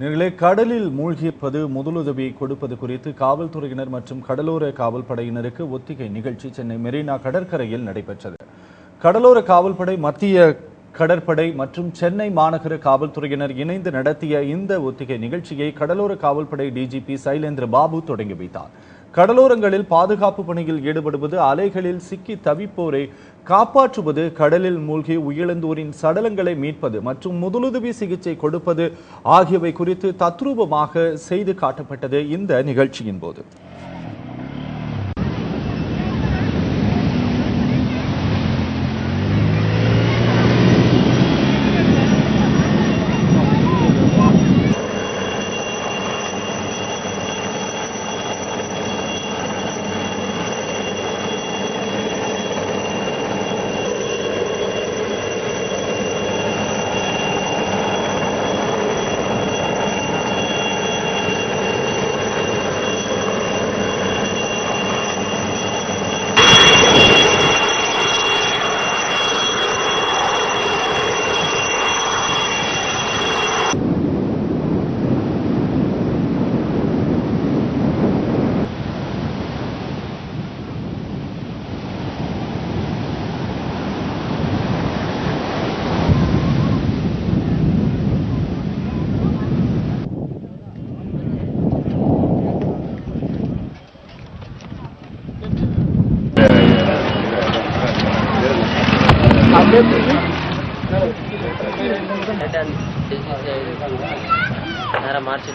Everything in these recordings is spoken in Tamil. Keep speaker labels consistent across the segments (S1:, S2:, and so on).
S1: நீங்களே கடலில் மூழ்கிப்பது முதலுதவி கொடுப்பது குறித்து காவல்துறையினர் மற்றும் கடலோர காவல் படையினருக்கு ஒத்திகை நிகழ்ச்சி சென்னை மெரினா கடற்கரையில் நடைபெற்றது. கடலோர காவல்படை மத்திய கடற்படை மற்றும் சென்னை மாநகர காவல்துறையினர் இணைந்து நடத்திய இந்த ஒத்திகை நிகழ்ச்சியை கடலோர காவல்படை டிஜிபி சைலேந்திர பாபு தொடங்கி வைத்தார். கடலோரங்களில் பாதுகாப்பு பணியில் ஈடுபடுவது அலைகளில் சிக்கி தவிப்போரை காப்பாற்றுவது கடலில் மூழ்கி உயிரிழந்தோரின் சடலங்களை மீட்பது மற்றும் முதலுதவி சிகிச்சை கொடுப்பது ஆகியவை குறித்து தத்ரூபமாக செய்து காட்டப்பட்டது இந்த நிகழ்ச்சியின் போது.
S2: நேரம் மார்ச்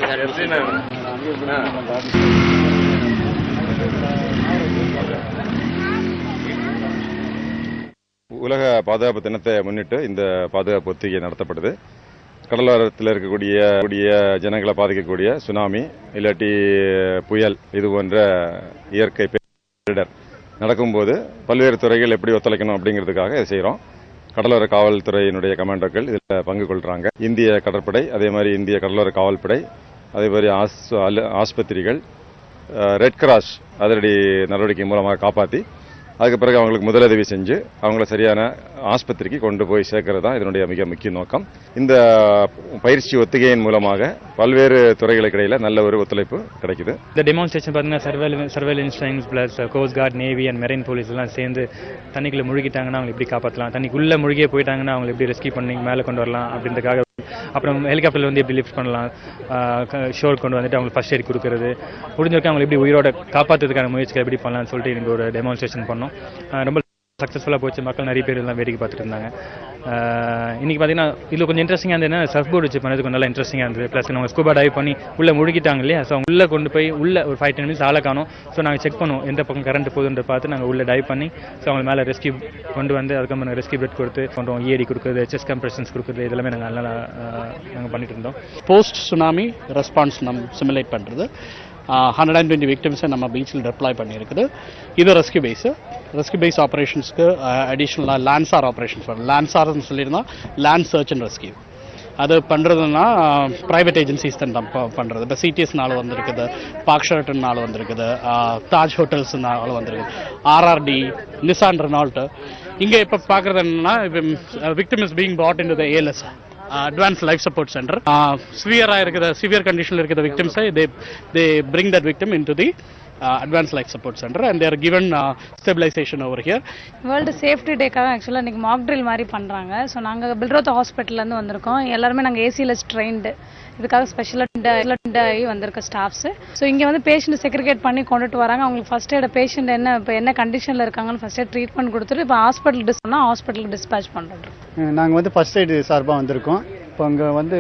S3: உலக பாதுகாப்பு தினத்தை முன்னிட்டு இந்த பாதுகாப்பு ஒத்திகை நடத்தப்படுது. கடலோரத்தில் இருக்கக்கூடிய கூடிய ஜனங்களை பாதிக்கக்கூடிய சுனாமி இல்லாட்டி புயல் இது போன்ற இயற்கை பேரிடர் நடக்கும்போது பல்வேறு துறைகள் எப்படி ஒத்துழைக்கணும் அப்படிங்கிறதுக்காக இதை செய்கிறோம் கடலோர காவல்துறையினுடைய கமாண்டோக்கள் இதில் பங்கு கொள்றாங்க. இந்திய கடற்படை அதே மாதிரி இந்திய கடலோர காவல்படை அதே மாதிரி ஆஸ்- ஆஸ்பத்திரிகள் ரெட் கிராஸ் அதிரடி நடவடிக்கை மூலமாக காப்பாற்றி அதுக்கு பிறகு அவங்களுக்கு முதலுதவி செஞ்சு அவங்கள சரியான ஆஸ்பத்திரிக்கு கொண்டு போய் சேர்க்கறது தான் இதனுடைய மிக முக்கிய நோக்கம். இந்த பயிற்சி ஒத்திகையின் மூலமாக பல்வேறு துறைகளுக்கு இடையில நல்ல ஒரு ஒத்துழைப்பு கிடைக்குது.
S4: இந்த டெமான்ஸ்ட்ரேஷன் பார்த்தீங்கன்னா surveillance surveillance times plus coast guard navy and marine police எல்லாம் சேர்ந்து தண்ணிக்குள்ள முழுகிட்டாங்கன்னா அவங்க எப்படி காப்பாற்றலாம் தண்ணிக்குள்ள முழுகியே போயிட்டாங்கன்னா அவங்க எப்படி ரெஸ்கியூ பண்ணி மேலே கொண்டு வரலாம் அப்படின்றதுக்காக அப்புறம் ஹெலிகாப்டர்ல வந்து எப்படி லிஃப்ட் பண்ணலாம் ஷோர் கொண்டு வந்துட்டு அவங்களுக்கு ஃபர்ஸ்ட் எய்ட் கொடுக்கறது. முடிஞ்சிருக்க அவங்களை எப்படி உயிரோட காப்பாற்றுறதுக்கான முயற்சிகள் எப்படி பண்ணலாம்னு சொல்லிட்டு எனக்கு ஒரு டெமான்ஸ்ட்ரேஷன் பண்ணோம். ரொம்ப சக்ஸஸ்ஃபுல்லாக போச்சு. மக்கள் நிறைய பேர் எல்லாம் வேடிக்கை பார்த்துட்டு இருந்தாங்க. இன்றைக்கி பார்த்தீங்கன்னா இதில் கொஞ்சம் இன்ட்ரெஸ்டிங்காக இருந்ததுன்னா சர்ஃப் போர்டு வச்சு பண்ணது கொஞ்சம் நல்லா இன்ட்ரெஸ்டிங்காக இருந்தது. ப்ளஸ் அவங்க ஸ்கூபா டைவ் பண்ணி உள்ளே முழுகிட்டாங்க இல்லையா? ஸோ உள்ளே கொண்டு போய் உள்ளே ஒரு ஃபைவ் டென் மினிட்ஸ் ஆளை காணும். ஸோ நாங்கள் செக் பண்ணுவோம் எந்த பக்கம் கரண்ட் போகுதுன்ற பார்த்து நாங்கள் உள்ளே டைவ் பண்ணி ஸோ அவங்க மேலே ரெஸ்கியூ கொண்டு வந்து அதுக்கப்புறம் ரெஸ்கியூ பிளட் கொடுத்து கொண்டோம் இஏடி கொடுக்குறது செஸ் கம்ப்ரெஷன்ஸ் கொடுக்குறது இதெல்லாமே நாங்கள் நல்லா நாங்கள் பண்ணிட்டு இருந்தோம்.
S5: போஸ்ட் சுனாமி ரெஸ்பான்ஸ் நம் சிமுலேட் பண்ணுறது ஹண்ட்ரட் அண்ட் டுவெண்ட்டி விக்டிம்ஸை நம்ம பீச்சில் டெப்ளாய் பண்ணியிருக்குது. இது ரெஸ்கியூ பேஸு ரெஸ்கியூ பேஸ் ஆப்ரேஷன்ஸ்க்கு அடிஷ்னலாக லேண்ட்சார் ஆப்ரேஷன்ஸ் வரும். லேண்ட்சார்னு சொல்லியிருந்தால் லேண்ட் சர்ச் அண்ட் ரெஸ்கியூ அது பண்ணுறதுன்னா ப்ரைவேட் ஏஜென்சிஸ் தான் பண்ணுறது இப்போ சிடிஎஸ்னால வந்திருக்குது பார்க் ஷர்ட்னால வந்திருக்குது தாஜ் ஹோட்டல்ஸ்னால வந்திருக்குது. ஆர்ஆர்டி நிசான் ரெனால்ட்டு இங்கே இப்போ பார்க்குறது என்னன்னா இப்போ victim is being put in the ALS advance life support center சிவியராக இருக்கிற சிவியர் கண்டிஷனில் இருக்கிற விக்டிம்ஸை they they bring that victim in to the advance life support center and there given stabilization over here
S6: world safety டேக்காக ஆக்சுவலாக இன்றைக்கி மாக் ட்ரில் மாதிரி பண்ணுறாங்க ஸோ நாங்கள் பில்ரோத் ஹாஸ்பிட்டல்லேருந்து வந்திருக்கோம். எல்லாருமே நாங்கள் ஏசியில் ட்ரெயின்டு இதுக்காக ஸ்பெஷலாக ஆகி வந்திருக்க ஸ்டாஃப்ஸு ஸோ இங்கே வந்து பேஷண்ட் செக்ரிகேட் பண்ணி கொண்டுட்டு வராங்க. அவங்களுக்கு ஃபஸ்ட் எய்ட பேஷண்ட் என்ன இப்போ என்ன கண்டிஷனில் இருக்காங்கன்னு ஃபஸ்ட் எய்ட் ட்ரீட்மெண்ட் கொடுத்துட்டு இப்போ ஹாஸ்பிட்டல் டிஸ்னா ஹாஸ்பிட்டலுக்கு டிஸ்பேச் பண்ணுறோம்
S7: நாங்கள் வந்து ஃபர்ஸ்ட் எய்டு சார்பாக வந்திருக்கோம். இப்போ அங்கே வந்து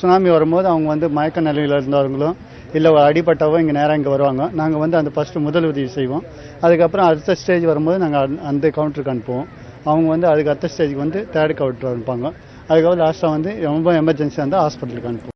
S7: சுனாமி வரும்போது அவங்க வந்து மயக்க நிலையில் இருந்தவங்களும் இல்லை அடிபட்டவோ இங்கே நேராக இங்கே வருவாங்க. நாங்கள் வந்து அந்த ஃபஸ்ட்டு முதலுதவி செய்வோம். அதுக்கப்புறம் அடுத்த ஸ்டேஜ் வரும்போது நாங்கள் அந்த கவுண்டருக்கு அனுப்புவோம். அவங்க வந்து அதுக்கு அடுத்த ஸ்டேஜுக்கு வந்து தேர்ட் கவுண்டர் அனுப்பாங்க அதுக்கப்புறம் லாஸ்ட்டாக வந்து ரொம்ப எமர்ஜென்சியாக இருந்தால் ஹாஸ்பிட்டலுக்கு அனுப்புவோம்.